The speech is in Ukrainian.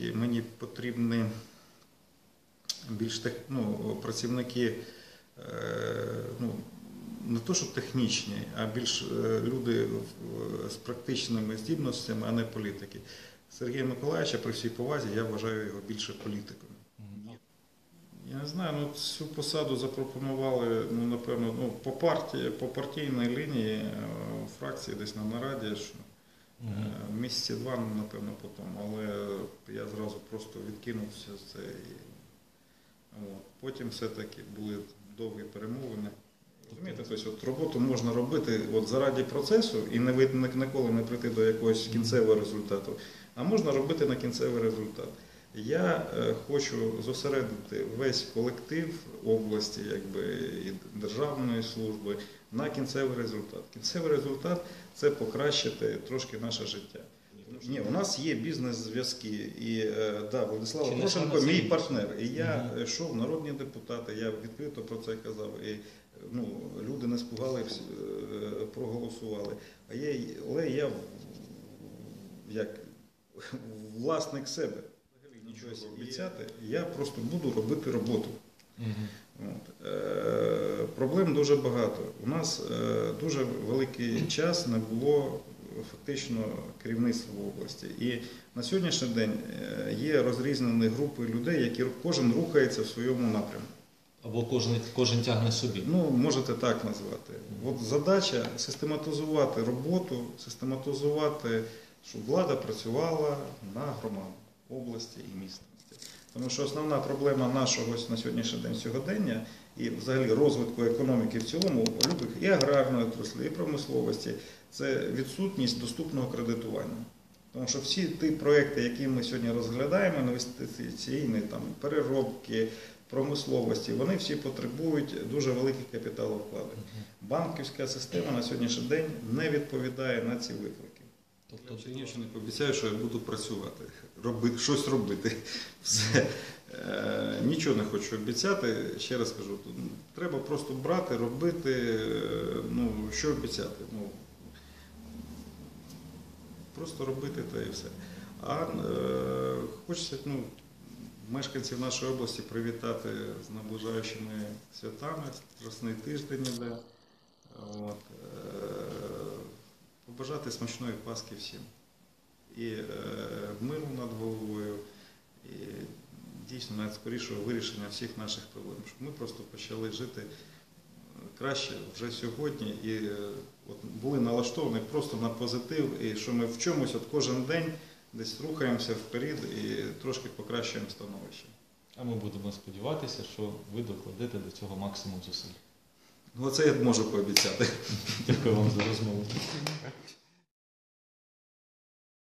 таки мені потрібні більш тех, ну, працівники е, ну, не то, що технічні, а більш е, люди з практичними здібностями, а не політики. Сергія Миколаївича, при всій повазі, я вважаю його більше політиком. Я не знаю, ну цю посаду запропонували, ну, напевно, ну, по партії, по партійній лінії е, фракції десь на нараді, що е, місяці два, ну, напевно, потім. Але я просто відкинувся з це. Потім все-таки були довгі перемовини. Розумієте, тобто от роботу можна робити от заради процесу і не ніколи не прийти до якогось кінцевого результату, а можна робити на кінцевий результат. Я е, хочу зосередити весь колектив області, якби і державної служби на кінцевий результат. Кінцевий результат це покращити трошки наше життя. Ні, у нас є бізнес-зв'язки, і е, да, Владислав це мій партнер. І я йшов народні депутати, я відкрито про це казав. І ну, люди не спугались, е, проголосували. А я, але я як власник себе. Взагалі нічого обіцяти. Я просто буду робити роботу. От. Е, проблем дуже багато. У нас е, дуже великий час не було фактично керівництва в області. І на сьогоднішній день е, є розрізнені групи людей, які кожен рухається в своєму напрямку. Або кожен, кожен тягне собі. Ну, можете так назвати. От задача систематизувати роботу, систематизувати, щоб влада працювала на громаду області і міста. Тому що основна проблема нашого на сьогоднішній день сьогодення і взагалі розвитку економіки в цілому, любих і аграрної отраслі, і промисловості це відсутність доступного кредитування. Тому що всі ті проекти, які ми сьогодні розглядаємо, інвестиційні там переробки, промисловості, вони всі потребують дуже великих капіталовкладень. Банківська система на сьогоднішній день не відповідає на ці виклики. Тобто, Я Чернігівщині пообіцяю, що я буду працювати, робити, щось робити. Все. Е, нічого не хочу обіцяти. Ще раз кажу, треба просто брати, робити, е, ну, що обіцяти. Ну, просто робити та і все. А е, хочеться ну, мешканців нашої області привітати з наближаючими святами, Страсний тиждень іде. От, е, побажати смачної Пасхи всім. І е, миру над головою, і дійсно навіть скорішого вирішення всіх наших проблем. Щоб ми просто почали жити е, краще вже сьогодні і е, от були налаштовані просто на позитив, і що ми в чомусь от кожен день десь рухаємося вперед і трошки покращуємо становище. а ми будемо сподіватися, що ви докладете до цього максимум зусиль. Ну, оце я можу пообіцяти. Дякую вам за розмову.